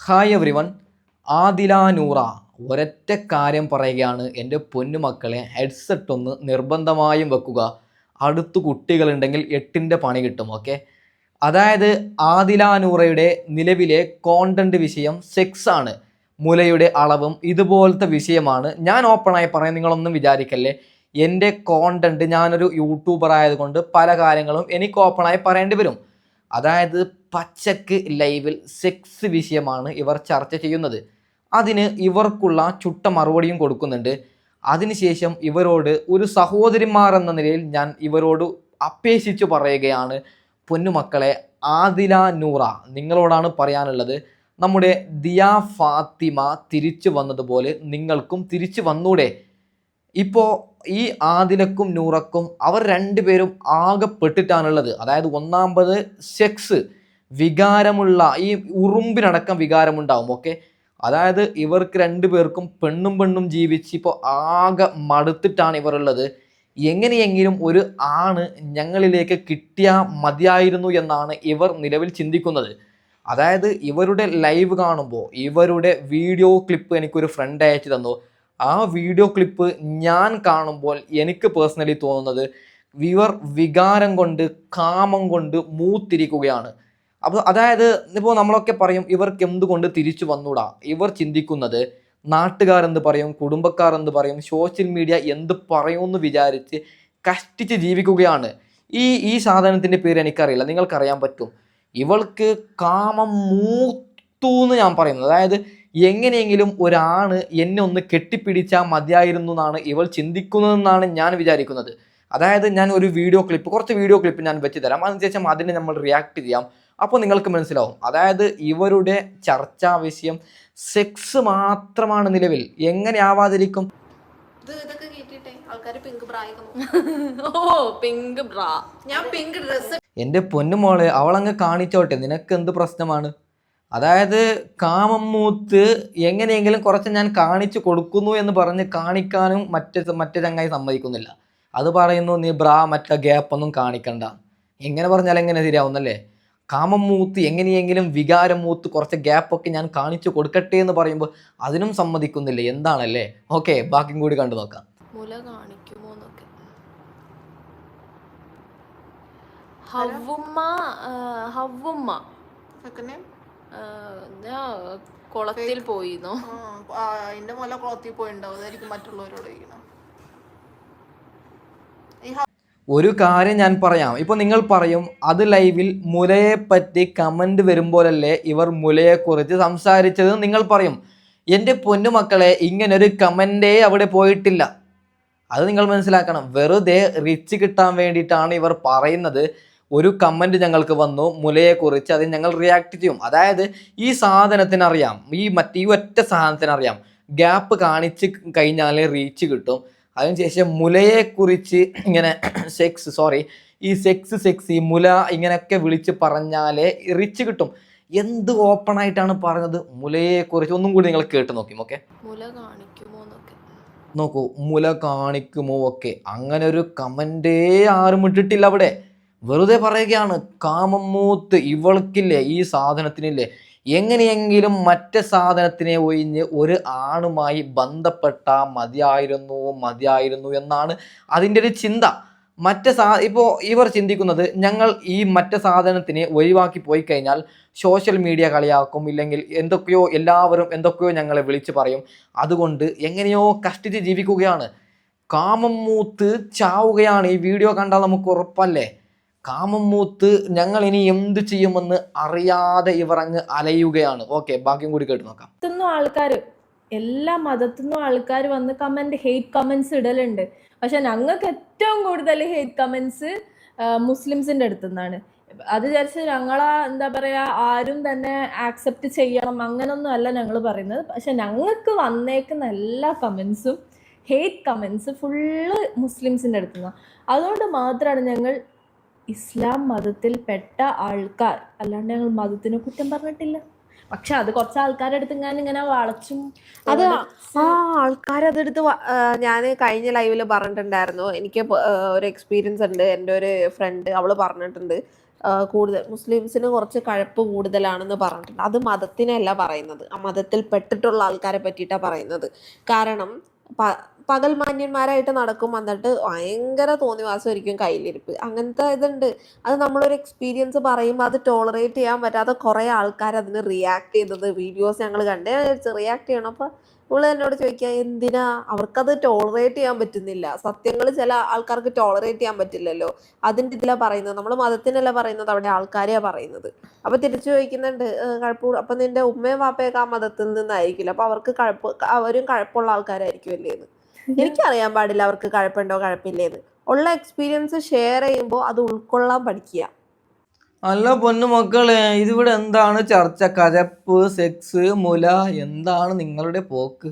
Hi every one ആദിലാനൂറ ഒരൊറ്റ കാര്യം പറയുകയാണ്. എന്റെ പൊന്നുമക്കളെ ഹെഡ്സെറ്റ് ഒന്ന് നിർബന്ധമായും വെക്കുക. അടുത്ത് കുട്ടികളുണ്ടെങ്കിൽ എട്ടിന്റെ പണി കിട്ടും ഓക്കെ അതായത് ആദിലാനൂറയുടെ നിലവിലെ കോണ്ടന്റ് വിഷയം സെക്സ് ആണ്. മുലയുടെ അളവും ഇതുപോലത്തെ വിഷയമാണ്. ഞാൻ ഓപ്പണായി പറയാൻ നിങ്ങളൊന്നും വിചാരിക്കല്ലേ? എന്റെ കോണ്ടന്റ് ഞാനൊരു യൂട്യൂബർ ആയതുകൊണ്ട് പല കാര്യങ്ങളും എനിക്ക് ഓപ്പണായി പറയേണ്ടി വരും. അതായത് പച്ചക്ക് ലൈവിൽ സെക്സ് വിഷയമാണ് ഇവർ ചർച്ച ചെയ്യുന്നത്. അതിന് ഇവർക്കുള്ള ചുട്ട മറുപടിയും കൊടുക്കുന്നുണ്ട്. അതിനുശേഷം ഇവരോട് ഒരു സഹോദരിമാർ എന്ന നിലയിൽ ഞാൻ ഇവരോട് അപേക്ഷിച്ചു പറയുകയാണ്. പൊന്നുമക്കളെ ആദില നൂറ നിങ്ങളോടാണ് പറയാനുള്ളത്. നമ്മുടെ ദിയ ഫാത്തിമ തിരിച്ചു വന്നതുപോലെ നിങ്ങൾക്കും തിരിച്ചു വന്നൂടെ? ഇപ്പോൾ ഈ ആദിലക്കും നൂറക്കും അവർ രണ്ടുപേരും ആകെപ്പെട്ടിട്ടാണുള്ളത്. അതായത് ഒന്നാമത് സെക്സ് വികാരമുള്ള ഈ ഉറുമ്പിനടക്കം വികാരമുണ്ടാവും ഓക്കെ അതായത് ഇവർക്ക് രണ്ടുപേർക്കും പെണ്ണും പെണ്ണും ജീവിച്ച് ഇപ്പോൾ ആകെ മടുത്തിട്ടാണ് ഇവർ ഉള്ളത് എങ്ങനെയെങ്കിലും ഒരു ആണ് ഞങ്ങളിലേക്ക് കിട്ടിയാൽ മതിയായിരുന്നു എന്നാണ് ഇവർ നിലവിൽ ചിന്തിക്കുന്നത്. അതായത് ഇവരുടെ ലൈവ് കാണുമ്പോൾ ഇവരുടെ വീഡിയോ ക്ലിപ്പ് എനിക്കൊരു ഫ്രണ്ട് അയച്ചു തന്നു. ആ വീഡിയോ ക്ലിപ്പ് ഞാൻ കാണുമ്പോൾ എനിക്ക് പേഴ്സണലി തോന്നുന്നത് വിവർ വികാരം കൊണ്ട് കാമം കൊണ്ട് മൂത്തിരിക്കുകയാണ്. അപ്പോൾ അതായത് ഇപ്പോൾ നമ്മളൊക്കെ പറയും ഇവർക്ക് എന്തുകൊണ്ട് തിരിച്ചു വന്നൂടാ? ഇവർ ചിന്തിക്കുന്നത് നാട്ടുകാർ എന്ത് പറയും കുടുംബക്കാർ എന്ത് പറയും സോഷ്യൽ മീഡിയ എന്ത് പറയുമെന്ന് വിചാരിച്ച് കഷ്ടിച്ച് ജീവിക്കുകയാണ്. ഈ ഈ സാധനത്തിന്റെ പേര് എനിക്കറിയില്ല. നിങ്ങൾക്കറിയാൻ പറ്റും. ഇവൾക്ക് കാമം മൂത്തു എന്ന് ഞാൻ പറയുന്നത്. അതായത് എങ്ങനെയെങ്കിലും ഒരാണ് എന്നെ ഒന്ന് കെട്ടിപ്പിടിച്ചാൽ മതിയായിരുന്നു എന്നാണ് ഇവൾ ചിന്തിക്കുന്നതെന്നാണ് ഞാൻ വിചാരിക്കുന്നത്. അതായത് ഞാൻ ഒരു വീഡിയോ ക്ലിപ്പ് കുറച്ച് വീഡിയോ ക്ലിപ്പ് ഞാൻ വെച്ച് തരാം. അതിനുശേഷം അതിനെ നമ്മൾ റിയാക്ട് ചെയ്യാം. അപ്പോൾ നിങ്ങൾക്ക് മനസ്സിലാവും. അതായത് ഇവരുടെ ചർച്ചാ വിഷയം സെക്സ് മാത്രമാണ് നിലവിൽ. എങ്ങനെ ആവാതിരിക്കും? എന്റെ പൊന്നുമോളെ അവളങ്ങ് കാണിച്ചോട്ടെ. നിനക്ക് എന്ത് പ്രശ്നമാണ്? അതായത് കാമം മൂത്ത് എങ്ങനെയെങ്കിലും കുറച്ച് ഞാൻ കാണിച്ചു കൊടുക്കുന്നു എന്ന് പറഞ്ഞ് കാണിക്കാനും മറ്റ് മറ്റേ ചങ്ങായി സമ്മതിക്കുന്നില്ല. അത് പറയുന്നു നീ ബ്രാ മറ്റ ഗ്യാപ്പ് ഒന്നും കാണിക്കണ്ട. എങ്ങനെ പറഞ്ഞാൽ എങ്ങനെ ശരിയാവുന്നല്ലേ? കാമം മൂത്ത് എങ്ങനെയെങ്കിലും വികാരം മൂത്ത് കുറച്ച് ഗ്യാപ്പൊക്കെ ഞാൻ കാണിച്ചു കൊടുക്കട്ടെ എന്ന് പറയുമ്പോൾ അതിനും സമ്മതിക്കുന്നില്ല. എന്താണല്ലേ? ഓക്കെ ബാക്കിയും കൂടി കണ്ടു നോക്കാം. മുല കാണിക്കുമോ എന്നൊക്കെ. ഹവ്വുമ്മ ഹവ്വുമ്മ. കുളത്തിൽ പോയിന്നോ? എന്റെ മുല കുളത്തിൽ പോയിണ്ടാവും. അതായിരിക്കും മറ്റുള്ളവരോട് ചോദിക്കണം. ഒരു കാര്യം ഞാൻ പറയാം. ഇപ്പൊ നിങ്ങൾ പറയും അത് ലൈവിൽ മുലയെ പറ്റി കമന്റ് വരുമ്പോഴല്ലേ ഇവർ മുലയെ കുറിച്ച് സംസാരിച്ചത് നിങ്ങൾ പറയും. എന്റെ പൊന്നുമക്കളെ ഇങ്ങനൊരു കമന്റേ അവിടെ പോയിട്ടില്ല. അത് നിങ്ങൾ മനസ്സിലാക്കണം. വെറുതെ റിച്ച് കിട്ടാൻ വേണ്ടിയിട്ടാണ് ഇവർ പറയുന്നത്. ഒരു കമന്റ് ഞങ്ങൾക്ക് വന്നു മുലയെക്കുറിച്ച് അതിന് ഞങ്ങൾ റിയാക്ട് ചെയ്യും. അതായത് ഈ സാധനത്തിന് അറിയാം ഈ മറ്റേ ഈ ഒറ്റ സാധനത്തിന് അറിയാം ഗ്യാപ്പ് കാണിച്ച് കഴിഞ്ഞാലേ റീച്ച് കിട്ടും. അതിനുശേഷം മുലയെക്കുറിച്ച് ഇങ്ങനെ സെക്സ് സോറി ഈ സെക്സ് സെക്സ് ഈ മുല ഇങ്ങനെയൊക്കെ വിളിച്ച് പറഞ്ഞാലേ റിച്ച് കിട്ടും. എന്ത് ഓപ്പൺ ആയിട്ടാണ് പറഞ്ഞത്? മുലയെക്കുറിച്ച് ഒന്നും കൂടി നിങ്ങൾ കേട്ട് നോക്കി ഓക്കെ മുല കാണിക്കുമോ നോക്കൂ മുല കാണിക്കുമോ ഒക്കെ അങ്ങനെ ഒരു കമന്റേ ആരും ഇട്ടിട്ടില്ല അവിടെ. വെറുതെ പറയുകയാണ് കാമം മൂത്ത് ഇവൾക്കില്ലേ ഈ സാധനത്തിനില്ലേ? എങ്ങനെയെങ്കിലും മറ്റേ സാധനത്തിനെ ഒഴിഞ്ഞ് ഒരു ആണുമായി ബന്ധപ്പെട്ട മതിയായിരുന്നു മതിയായിരുന്നു എന്നാണ് അതിന്റെ ഒരു ചിന്ത. മറ്റേ സാ ഇപ്പോൾ ഇവർ ചിന്തിക്കുന്നത് ഞങ്ങൾ ഈ മറ്റേ സാധനത്തിനെ ഒഴിവാക്കി പോയി കഴിഞ്ഞാൽ സോഷ്യൽ മീഡിയ കളിയാക്കും ഇല്ലെങ്കിൽ എന്തൊക്കെയോ എല്ലാവരും എന്തൊക്കെയോ ഞങ്ങളെ വിളിച്ച് പറയും. അതുകൊണ്ട് എങ്ങനെയോ കഷ്ടിച്ച് ജീവിക്കുകയാണ്. കാമം മൂത്ത് ചാവുകയാണ് ഈ വീഡിയോ കണ്ടാൽ നമുക്ക് ഉറപ്പല്ലേ? കാമം മൂത്ത് ഞങ്ങൾ ഇനി എന്ത് ചെയ്യുമെന്ന് അറിയാതെ ഇവർ അങ്ങ് അലയുകയാണ്. ഓക്കെ ബാക്കിയും കൂടി കേട്ട് നോക്കാം. ആൾക്കാർ എല്ലാ മതത്തുനിന്നും ആൾക്കാർ വന്ന് കമന്റ് ഹെയ്റ്റ് കമന്റ്സ് ഇടലുണ്ട്. പക്ഷെ ഞങ്ങൾക്ക് ഏറ്റവും കൂടുതൽ ഹെയ്റ്റ് കമന്റ്സ് മുസ്ലിംസിന്റെ അടുത്തു നിന്നാണ് അത് വിചാരിച്ച് ഞങ്ങളാ എന്താ പറയാ ആരും തന്നെ ആക്സെപ്റ്റ് ചെയ്യണം അങ്ങനൊന്നും അല്ല ഞങ്ങൾ പറയുന്നത്. പക്ഷെ ഞങ്ങൾക്ക് വന്നേക്കുന്ന എല്ലാ കമന്റ്സും ഹെയ്റ്റ് കമന്റ്സ് ഫുള്ള് മുസ്ലിംസിന്റെ അടുത്തു നിന്നാണ് അതുകൊണ്ട് മാത്രമാണ് ഞങ്ങൾ ഇസ്ലാം മതത്തിൽ പെട്ട ആൾക്കാർ അല്ലാണ്ട് ഞങ്ങൾ മതത്തിനെ കുറ്റം പറഞ്ഞിട്ടില്ല. പക്ഷെ അത് കുറച്ച് ആൾക്കാരുടെ അടുത്ത് ഞാൻ ഇങ്ങനെ വളച്ചും അത് ആ ആൾക്കാരതെടുത്ത് ഞാൻ കഴിഞ്ഞ ലൈവിൽ പറഞ്ഞിട്ടുണ്ടായിരുന്നു. എനിക്ക് ഒരു എക്സ്പീരിയൻസ് ഉണ്ട്. എന്റെ ഒരു ഫ്രണ്ട് അവൾ പറഞ്ഞിട്ടുണ്ട്. കൂടുതൽ മുസ്ലിംസിന് കുറച്ച് കഴപ്പ് കൂടുതലാണെന്ന് പറഞ്ഞിട്ടുണ്ട്. അത് മതത്തിനല്ല പറയുന്നത്. ആ മതത്തിൽ പെട്ടിട്ടുള്ള ആൾക്കാരെ പറ്റിയിട്ടാണ് പറയുന്നത്. കാരണം പകൽ മാന്യന്മാരായിട്ട് നടക്കും വന്നിട്ട് ഭയങ്കര തോന്നിവാസമായിരിക്കും കയ്യിലിരിപ്പ്. അങ്ങനത്തെ ഇതുണ്ട്. അത് നമ്മളൊരു എക്സ്പീരിയൻസ് പറയുമ്പോൾ അത് ടോളറേറ്റ് ചെയ്യാൻ പറ്റാതെ കുറേ ആൾക്കാർ അതിന് റിയാക്ട് ചെയ്തത്. വീഡിയോസ് ഞങ്ങൾ കണ്ടേ. റിയാക്ട് ചെയ്യണം. അപ്പോൾ ഇവൾ എന്നോട് ചോദിക്കുക എന്തിനാ? അവർക്കത് ടോളറേറ്റ് ചെയ്യാൻ പറ്റുന്നില്ല. സത്യങ്ങൾ ചില ആൾക്കാർക്ക് ടോളറേറ്റ് ചെയ്യാൻ പറ്റില്ലല്ലോ. അതിന്റെ ഇതിലാണ് പറയുന്നത്. നമ്മൾ മതത്തിനല്ല പറയുന്നത്. അവിടെ ആൾക്കാരെയാണ് പറയുന്നത്. അപ്പൊ തിരിച്ചു ചോദിക്കുന്നുണ്ട് കഴപ്പ് അപ്പൊ നിന്റെ ഉമ്മയും വാപ്പയൊക്കെ ആ മതത്തിൽ നിന്നായിരിക്കില്ല? അപ്പൊ അവർക്ക് കഴപ്പ് അവരും കഴപ്പുള്ള ആൾക്കാരായിരിക്കും അല്ലേ എന്ന്. എനിക്കറിയാൻ പാടില്ല അവർക്ക് കഴപ്പുണ്ടോ കഴപ്പില്ലേന്ന്. ഉള്ള എക്സ്പീരിയൻസ് ഷെയർ ചെയ്യുമ്പോൾ അത് ഉൾക്കൊള്ളാൻ പഠിക്കുക. അല്ല പൊന്നു മക്കളെ ഇതിവിടെ എന്താണ് ചർച്ച? കരപ്പ് സെക്സ് മുല എന്താണ് നിങ്ങളുടെ പോക്ക്?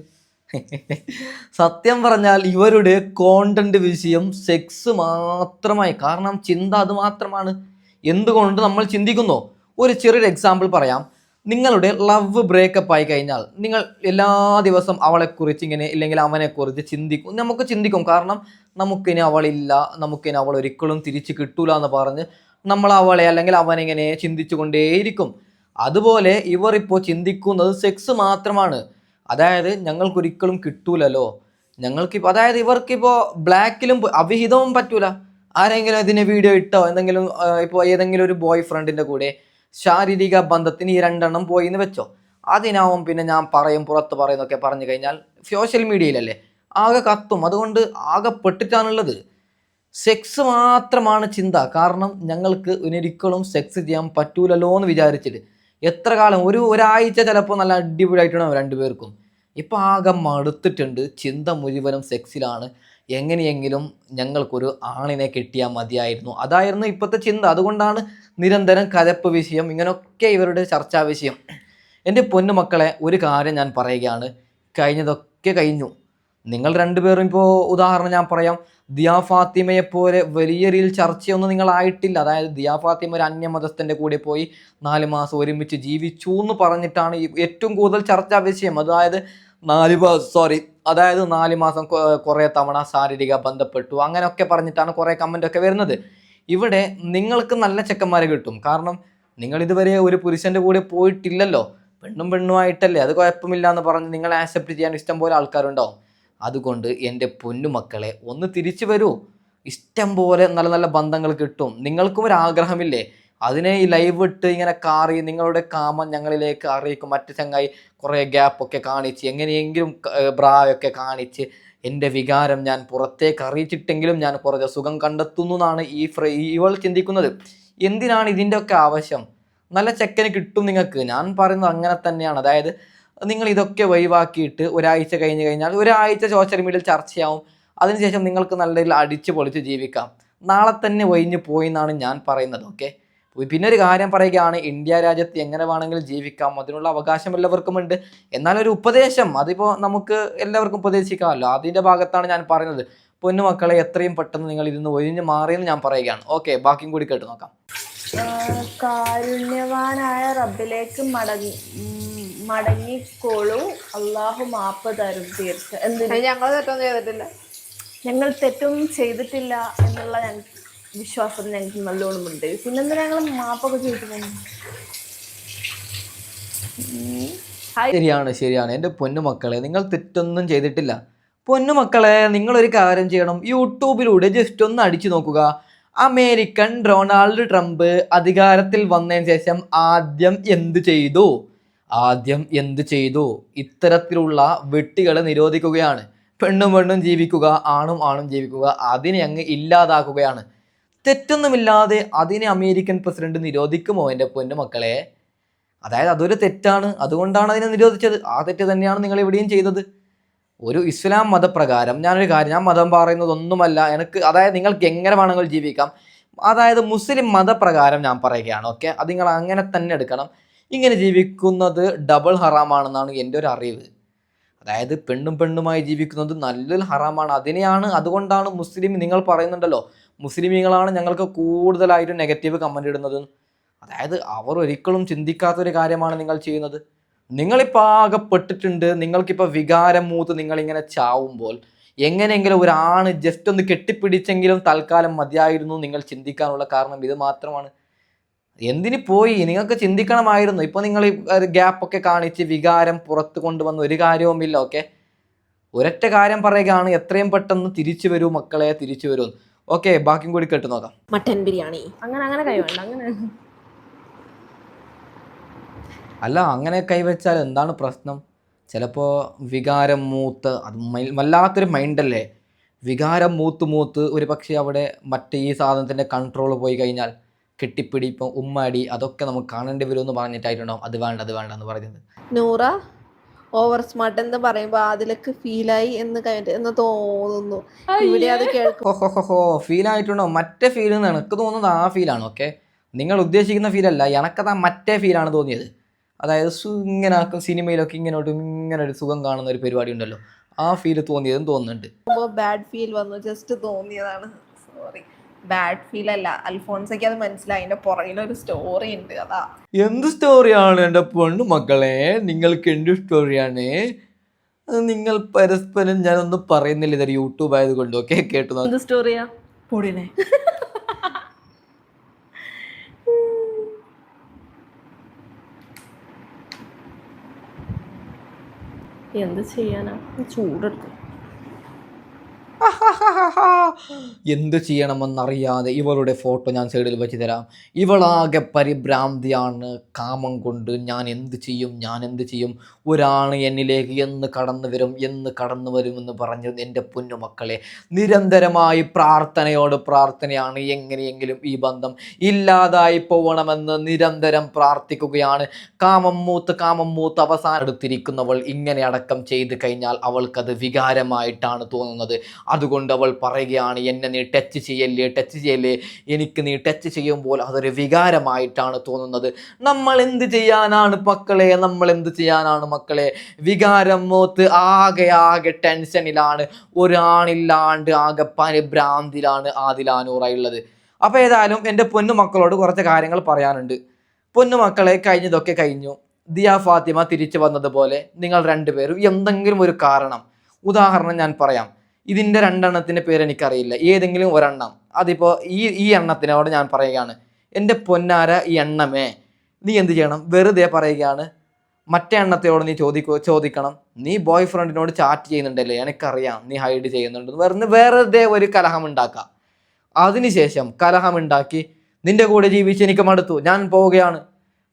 സത്യം പറഞ്ഞാൽ ഇവരുടെ കോണ്ടന്റ് വിഷയം സെക്സ് മാത്രമായി. കാരണം ചിന്ത അത് മാത്രമാണ്. എന്തുകൊണ്ട് നമ്മൾ ചിന്തിക്കുന്നോ? ഒരു ചെറിയൊരു എക്സാമ്പിൾ പറയാം. നിങ്ങളുടെ ലവ് ബ്രേക്കപ്പ് ആയി കഴിഞ്ഞാൽ നിങ്ങൾ എല്ലാ ദിവസം അവളെക്കുറിച്ച് ഇങ്ങനെ ഇല്ലെങ്കിൽ അവനെക്കുറിച്ച് ചിന്തിക്കും. നമുക്ക് ചിന്തിക്കും. കാരണം നമുക്കിനി അവളില്ല. നമുക്കിനി അവൾ ഒരിക്കലും തിരിച്ച് കിട്ടൂല എന്ന് പറഞ്ഞ് നമ്മൾ അവളെ അല്ലെങ്കിൽ അവനിങ്ങനെ ചിന്തിച്ചു കൊണ്ടേയിരിക്കും അതുപോലെ ഇവർ ഇപ്പോൾ ചിന്തിക്കുന്നത് സെക്സ് മാത്രമാണ്. അതായത് ഞങ്ങൾക്കൊരിക്കലും കിട്ടൂലല്ലോ. ഞങ്ങൾക്കിപ്പോൾ അതായത് ഇവർക്കിപ്പോൾ ബ്ലാക്കിലും അവിഹിതവും പറ്റൂല. ആരെങ്കിലും ഇതിനെ വീഡിയോ ഇട്ടോ എന്തെങ്കിലും ഇപ്പോൾ ഏതെങ്കിലും ഒരു ബോയ് ഫ്രണ്ടിന്റെ കൂടെ ശാരീരിക ബന്ധത്തിന് ഈ രണ്ടെണ്ണം പോയി എന്ന് വെച്ചോ. അതിനാവും പിന്നെ ഞാൻ പറയും പുറത്ത് പറയുന്നൊക്കെ പറഞ്ഞു കഴിഞ്ഞാൽ സോഷ്യൽ മീഡിയയിലല്ലേ ആകെ കത്തും. അതുകൊണ്ട് ആകെ പെട്ടിട്ടാണുള്ളത്. സെക്സ് മാത്രമാണ് ചിന്ത. കാരണം ഞങ്ങൾക്ക് ഒരിക്കലും സെക്സ് ചെയ്യാൻ പറ്റൂലല്ലോ എന്ന് വിചാരിച്ചിട്ട്. എത്ര കാലം? ഒരു ഒരാഴ്ച ചിലപ്പോൾ നല്ല അടിപൊളിയായിട്ടുണ്ടാവും രണ്ടുപേർക്കും. ഇപ്പം ആകെ മടുത്തിട്ടുണ്ട്. ചിന്ത മുഴുവനും സെക്സിലാണ് എങ്ങനെയെങ്കിലും ഞങ്ങൾക്കൊരു ആണിനെ കിട്ടിയാൽ മതിയായിരുന്നു. അതായിരുന്നു ഇപ്പോഴത്തെ ചിന്ത. അതുകൊണ്ടാണ് നിരന്തരം കലപ്പ് വിഷയം ഇങ്ങനെയൊക്കെ ഇവരുടെ ചർച്ചാ വിഷയം. എന്റെ പൊന്നുമക്കളെ ഒരു കാര്യം ഞാൻ പറയുകയാണ്. കഴിഞ്ഞതൊക്കെ കഴിഞ്ഞു. നിങ്ങൾ രണ്ടുപേരും ഇപ്പോൾ ഉദാഹരണം ഞാൻ പറയാം. ദിയാ ഫാത്തിമയെ പോലെ വലിയ രീതിയിൽ ചർച്ചയൊന്നും നിങ്ങളായിട്ടില്ല അതായത് ദിയാ ഫാത്തിമ ഒരു അന്യമതസ്ഥന്റെ കൂടെ പോയി നാല് മാസം ഒരുമിച്ച് ജീവിച്ചു എന്ന് പറഞ്ഞിട്ടാണ് ഏറ്റവും കൂടുതൽ ചർച്ചാ വിഷയം. അതായത് നാല് സോറി അതായത് നാല് മാസം കുറേ തവണ ശാരീരിക ബന്ധപ്പെട്ടു. അങ്ങനെയൊക്കെ പറഞ്ഞിട്ടാണ് കുറേ കമന്റ് ഒക്കെ വരുന്നത്. ഇവിടെ നിങ്ങൾക്ക് നല്ല ചെക്കന്മാരെ കിട്ടും. കാരണം നിങ്ങൾ ഇതുവരെ ഒരു പുരുഷന്റെ കൂടെ പോയിട്ടില്ലല്ലോ. പെണ്ണും പെണ്ണുമായിട്ടല്ലേ. അത് കുഴപ്പമില്ല എന്ന് പറഞ്ഞ് നിങ്ങൾ ആക്സെപ്റ്റ് ചെയ്യാൻ ഇഷ്ടം പോലെ ആൾക്കാരുണ്ടാവും. അതുകൊണ്ട് എന്റെ പൊന്നുമക്കളെ ഒന്ന് തിരിച്ചു വരൂ. ഇഷ്ടം പോലെ നല്ല നല്ല ബന്ധങ്ങൾ കിട്ടും. നിങ്ങൾക്കും ഒരു ആഗ്രഹമില്ലേ അതിനെ ഈ ലൈവ് ഇട്ട് ഇങ്ങനെ കാറി നിങ്ങളുടെ കാമം ഞങ്ങളിലേക്ക് അറിയിക്കും. മറ്റു ചങ്ങായി കുറേ ഗ്യാപ്പൊക്കെ കാണിച്ച് എങ്ങനെയെങ്കിലും ബ്രായൊക്കെ കാണിച്ച് എന്റെ വികാരം ഞാൻ പുറത്തേക്ക് അറിയിച്ചിട്ടെങ്കിലും ഞാൻ കുറച്ച് സുഖം കണ്ടെത്തുന്നു എന്നാണ് ഈ ഫ്രീ ഇവൾ ചിന്തിക്കുന്നത്. എന്തിനാണ് ഇതിന്റെയൊക്കെ ആവശ്യം? നല്ല ചെക്കന് കിട്ടും നിങ്ങൾക്ക്. ഞാൻ പറയുന്നത് അങ്ങനെ തന്നെയാണ്. അതായത് നിങ്ങൾ ഇതൊക്കെ ഒഴിവാക്കിയിട്ട് ഒരാഴ്ച കഴിഞ്ഞ് കഴിഞ്ഞാൽ ഒരാഴ്ച സോഷ്യൽ മീഡിയയിൽ ചർച്ചയാവും. അതിനുശേഷം നിങ്ങൾക്ക് നല്ല രീതിയിൽ അടിച്ചു പൊളിച്ച് ജീവിക്കാം. നാളെ തന്നെ ഒഴിഞ്ഞു പോയി എന്നാണ് ഞാൻ പറയുന്നത് ഓക്കെ പിന്നെ ഒരു കാര്യം പറയുകയാണ് ഇന്ത്യ രാജ്യത്ത് എങ്ങനെ വേണമെങ്കിലും ജീവിക്കാം അതിനുള്ള അവകാശം എല്ലാവർക്കും ഉണ്ട് എന്നാൽ ഒരു ഉപദേശം അതിപ്പോൾ നമുക്ക് എല്ലാവർക്കും ഉപദേശിക്കാമല്ലോ. അതിന്റെ ഭാഗത്താണ് ഞാൻ പറയുന്നത്. പൊന്നുമക്കളെ എത്രയും പെട്ടെന്ന് നിങ്ങൾ ഇരുന്ന് ഒഴിഞ്ഞ് മാറിയെന്ന് ഞാൻ പറയുകയാണ്. ഓക്കെ ബാക്കിയും കൂടി കേട്ട് നോക്കാം. കാരുണ്യവാനായ റബ്ബിലേക്ക് മടങ്ങി മടങ്ങിക്കോളൂ. അള്ളാഹു മാപ്പ് തരും തീർച്ച എന്തിനാ? ഞങ്ങൾ തെറ്റൊന്നും ചെയ്തിട്ടില്ല. ഞങ്ങൾ തെറ്റൊന്നും ചെയ്തിട്ടില്ല എന്നുള്ള ഞങ്ങൾക്ക് വിശ്വാസം ഞങ്ങൾക്ക് നല്ലോണം ഉണ്ട്. പിന്നെന്താ ഞങ്ങൾ മാപ്പൊക്കെ ചെയ്തിട്ടുണ്ട് ശരിയാണ് ശരിയാണ്. എന്റെ പൊന്നുമക്കളെ നിങ്ങൾ തെറ്റൊന്നും ചെയ്തിട്ടില്ല. പൊന്നുമക്കളെ നിങ്ങളൊരു കാര്യം ചെയ്യണം. യൂട്യൂബിലൂടെ ജസ്റ്റ് ഒന്ന് അടിച്ചു നോക്കുക. അമേരിക്കൻ ഡൊണാൾഡ് ട്രംപ് അധികാരത്തിൽ വന്നതിന് ശേഷം ആദ്യം എന്ത് ചെയ്തു? ആദ്യം എന്ത് ചെയ്തു? ഇത്തരത്തിലുള്ള വെട്ടികളെ നിരോധിക്കുകയാണ്. പെണ്ണും പെണ്ണും ജീവിക്കുക ആണും ആണും ജീവിക്കുക അതിനെ അങ്ങ് ഇല്ലാതാക്കുകയാണ്. തെറ്റൊന്നുമില്ലാതെ അതിനെ അമേരിക്കൻ പ്രസിഡന്റ് നിരോധിക്കുമോ എന്റെ പൊന്നുമക്കളെ അതായത് അതൊരു തെറ്റാണ്. അതുകൊണ്ടാണ് അതിനെ നിരോധിച്ചത്. ആ തെറ്റ് തന്നെയാണ് നിങ്ങൾ ഇവിടെയും ചെയ്തത്. ഒരു ഇസ്ലാം മതപ്രകാരം ഞാനൊരു കാര്യം ഞാൻ മതം പറയുന്നതൊന്നുമല്ല. എനിക്ക് അതായത് നിങ്ങൾക്ക് എങ്ങനെ വേണമെങ്കിലും ജീവിക്കാം. അതായത് മുസ്ലിം മതപ്രകാരം ഞാൻ പറയുകയാണ് ഓക്കെ? അത് നിങ്ങൾ അങ്ങനെ തന്നെ എടുക്കണം. ഇങ്ങനെ ജീവിക്കുന്നത് ഡബിൾ ഹറാമാണെന്നാണ് എന്റെ ഒരു അറിവ്. അതായത് പെണ്ണും പെണ്ണുമായി ജീവിക്കുന്നത് നല്ലൊരു ഹറാമാണ്. അതിനെയാണ് അതുകൊണ്ടാണ് മുസ്ലിം നിങ്ങൾ പറയുന്നുണ്ടല്ലോ മുസ്ലിമീങ്ങളാണ് ഞങ്ങൾക്ക് കൂടുതലായിട്ടും നെഗറ്റീവ് കമന്റ് ഇടുന്നത്. അതായത് അവർ ഒരിക്കലും ചിന്തിക്കാത്തൊരു കാര്യമാണ് നിങ്ങൾ ചെയ്യുന്നത്. നിങ്ങളിപ്പോൾ ആകെപ്പെട്ടിട്ടുണ്ട് നിങ്ങൾക്കിപ്പോൾ വികാരം മൂത്ത് നിങ്ങളിങ്ങനെ ചാവുമ്പോൾ എങ്ങനെയെങ്കിലും ഒരാണ് ജസ്റ്റ് ഒന്ന് കെട്ടിപ്പിടിച്ചെങ്കിലും തൽക്കാലം മതിയായിരുന്നു നിങ്ങൾ ചിന്തിക്കാനുള്ള കാരണം. ഇത് മാത്രമാണ്. എന്തിന് പോയി? നിങ്ങൾക്ക് ചിന്തിക്കണമായിരുന്നു. ഇപ്പോൾ നിങ്ങൾ ഈ ഗ്യാപ്പൊക്കെ കാണിച്ച് വികാരം പുറത്തു കൊണ്ടുവന്ന ഒരു കാര്യവുമില്ല ഓക്കെ ഒരൊറ്റ കാര്യം പറയുകയാണ് എത്രയും പെട്ടെന്ന് തിരിച്ചു വരൂ മക്കളെ തിരിച്ചു വരൂ. ഓക്കെ ബാക്കിയും കൂടി കേട്ട് നോക്കാം. മട്ടൻ ബിരിയാണി. അങ്ങനെ അങ്ങനെ അങ്ങനെ. അല്ല അങ്ങനെ കൈവച്ചാൽ എന്താണ് പ്രശ്നം? ചിലപ്പോൾ വികാരം മൂത്ത് അത് വല്ലാത്തൊരു മൈൻഡല്ലേ വികാരം മൂത്ത് മൂത്ത് ഒരു പക്ഷേ അവിടെ മറ്റേ ഈ സാധനത്തിന്റെ കൺട്രോൾ പോയി കഴിഞ്ഞാൽ കെട്ടിപ്പിടി ഇപ്പം ഉമ്മാടി അതൊക്കെ നമുക്ക് കാണേണ്ടി വരുമെന്ന് പറഞ്ഞിട്ടായിട്ടുണ്ടാവും അത് വേണ്ട അത് വേണ്ട എന്ന് പറഞ്ഞത് നൂറ ഓവർ സ്മാർട്ട് എന്ന് പറയുമ്പോ അതിലൊക്കെ ഫീലായി എന്ന് എന്ന് തോന്നുന്നു. ഇവിടെ അത് കേൾക്കും ഹോ ഫീൽ ആയിട്ടുണ്ടോ? മറ്റേ ഫീൽ എന്ന് എനിക്ക് തോന്നുന്നത് ആ ഫീലാണ് ഓക്കെ നിങ്ങൾ ഉദ്ദേശിക്കുന്ന ഫീലല്ല എനക്കത് ആ മറ്റേ ഫീലാണ് തോന്നിയത്. അതായത് ഇങ്ങനെ ആക്കും സിനിമയിലൊക്കെ ഇങ്ങനോട്ട് ഇങ്ങനെ ഒരു സുഖം കാണുന്ന ഒരു പരിപാടി ഉണ്ടല്ലോ ആ ഫീൽ തോന്നിയതും തോന്നുന്നുണ്ട്. ബാഡ് ഫീൽ വന്നു ജസ്റ്റ് തോന്നിയതാണ്. സോറി ബാഡ് ഫീൽ അല്ല. അൽഫോൺസയ്ക്ക് അത് മനസ്സിലായി. അതിന്റെ പുറകിലൊരു സ്റ്റോറി ഉണ്ട്. അതാ. എന്ത് സ്റ്റോറിയാണ് എന്റെ പെണ്ണു മക്കളെ? നിങ്ങൾക്ക് എന്ത് സ്റ്റോറിയാണ് അത് നിങ്ങൾ പരസ്പരം ഞാനൊന്നും പറയുന്നില്ല. ഇതൊരു യൂട്യൂബ് ആയതുകൊണ്ട്. ഓക്കെ കേട്ടു. എന്ത് സ്റ്റോറിയാ പൊടിനെ. എന്ത് ചെയ്യാനാ? എന്ത് ചെയ്യണമെന്നറിയാതെ ഇവളുടെ ഫോട്ടോ ഞാൻ സൈഡിൽ വെച്ച് തരാം. ഇവളാകെ പരിഭ്രാന്തിയാണ്. കാമം കൊണ്ട് ഞാൻ എന്ത് ചെയ്യും ഞാൻ എന്ത് ചെയ്യും? ഒരാൾ എന്നിലേക്ക് എന്ന് കടന്നു വരും എന്ന് കടന്നു വരുമെന്ന് പറഞ്ഞു എന്റെ പൊന്നുമക്കളെ. നിരന്തരമായി പ്രാർത്ഥനയോട് പ്രാർത്ഥനയാണ് എങ്ങനെയെങ്കിലും ഈ ബന്ധം ഇല്ലാതായി പോകണമെന്ന് നിരന്തരം പ്രാർത്ഥിക്കുകയാണ്. കാമം മൂത്ത് കാമം മൂത്ത് അവസാനം എടുത്തിരിക്കുന്നവൾ ഇങ്ങനെ അടക്കം ചെയ്ത് കഴിഞ്ഞാൽ അവൾക്കത് വികാരമായിട്ടാണ് തോന്നുന്നത്. അതുകൊണ്ട് അവൾ പറയുകയാണ് എന്നെ നീ ടച്ച് ചെയ്യല്ലേ ടച്ച് ചെയ്യല്ലേ? എനിക്ക് നീ ടച്ച് ചെയ്യുമ്പോൾ അതൊരു വികാരമായിട്ടാണ് തോന്നുന്നത്. നമ്മൾ എന്ത് ചെയ്യാനാണ് മക്കളെ? നമ്മൾ എന്ത് ചെയ്യാനാണ് മക്കളെ? വികാരം മോത്ത് ആകെ ആകെ ടെൻഷനിലാണ്. ഒരാണില്ലാണ്ട് ആകെ പരിഭ്രാന്തിലാണ് ആദിലാനൂറുള്ളത് അപ്പോൾ ഏതായാലും എന്റെ പൊന്നു മക്കളോട് കുറച്ച് കാര്യങ്ങൾ പറയാനുണ്ട്. പൊന്നു മക്കളെ കഴിഞ്ഞതൊക്കെ കഴിഞ്ഞു. ദിയ ഫാത്തിമ തിരിച്ചു വന്നതുപോലെ നിങ്ങൾ രണ്ടുപേരും എന്തെങ്കിലും ഒരു കാരണം. ഉദാഹരണം ഞാൻ പറയാം. ഇതിന്റെ രണ്ടെണ്ണത്തിന്റെ പേര് എനിക്കറിയില്ല. ഏതെങ്കിലും ഒരെണ്ണം. അതിപ്പോൾ ഈ ഈ എണ്ണത്തിനോട് ഞാൻ പറയുകയാണ്. എന്റെ പൊന്നാര ഈ എണ്ണമേ. നീ എന്ത് ചെയ്യണം? വെറുതെ പറയുകയാണ്. മറ്റേ എണ്ണത്തെയോട് നീ ചോദിക്കോ ചോദിക്കണം. നീ ബോയ് ഫ്രണ്ടിനോട് ചാറ്റ് ചെയ്യുന്നുണ്ടല്ലേ? എനിക്കറിയാം. നീ ഹൈഡ് ചെയ്യുന്നുണ്ട്. വെറുതെ വെറുതെ ഒരു കലഹം ഉണ്ടാക്കാം. അതിനുശേഷം കലഹം ഉണ്ടാക്കി നിന്റെ കൂടെ ജീവിച്ച് എനിക്ക് മടുത്തു. ഞാൻ പോവുകയാണ്.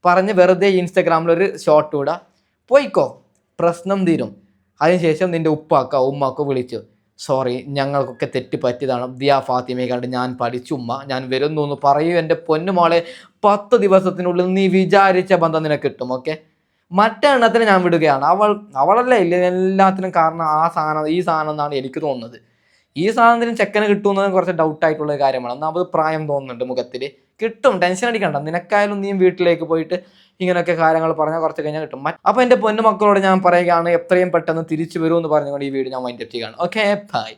പറഞ്ഞ് വെറുതെ ഇൻസ്റ്റഗ്രാമിലൊരു ഷോട്ട് ഇടുക പോയിക്കോ. പ്രശ്നം തീരും. അതിനുശേഷം നിന്റെ ഉപ്പാക്കോ ഉമ്മാക്കോ വിളിച്ചു സോറി ഞങ്ങൾക്കൊക്കെ തെറ്റ് പറ്റിയതാണ്. ദിയ ഫാത്തിമയെ കണ്ട് ഞാൻ പഠിച്ചുമ്മ ഞാൻ വരുന്നു എന്ന് പറയൂ എന്റെ പൊന്നുമോളെ പത്ത് ദിവസത്തിനുള്ളിൽ നീ വിചാരിച്ച ബന്ധം നിനക്ക് കിട്ടും ഓക്കെ മറ്റെണ്ണത്തിന് ഞാൻ വിടുകയാണ്. അവൾ അവളല്ലേ ഇല്ല എല്ലാത്തിനും കാരണം ആ സാധനം ഈ സാധനം എന്നാണ് എനിക്ക് തോന്നുന്നത്. ഈ സാധനത്തിന് ചെക്കന് കിട്ടുമെന്നത് കുറച്ച് ഡൗട്ടായിട്ടുള്ള കാര്യമാണ്. ഒന്നാമത് പ്രായം തോന്നുന്നുണ്ട് മുഖത്തിൽ കിട്ടും ടെൻഷൻ അടിക്കണ്ട. നിനക്കായാലും നീ വീട്ടിലേക്ക് പോയിട്ട് ഇങ്ങനെയൊക്കെ കാര്യങ്ങൾ പറഞ്ഞാൽ കുറച്ച് കഴിഞ്ഞാൽ കിട്ടും. അപ്പോൾ എന്റെ പൊന്നു മക്കളോട് ഞാൻ പറയുകയാണ് എത്രയും പെട്ടെന്ന് തിരിച്ചു വരുമെന്ന് പറഞ്ഞുകൊണ്ട് ഈ വീഡിയോ ഞാൻ വൈൻഡപ്പ് ചെയ്യുകയാണ്. Okay bye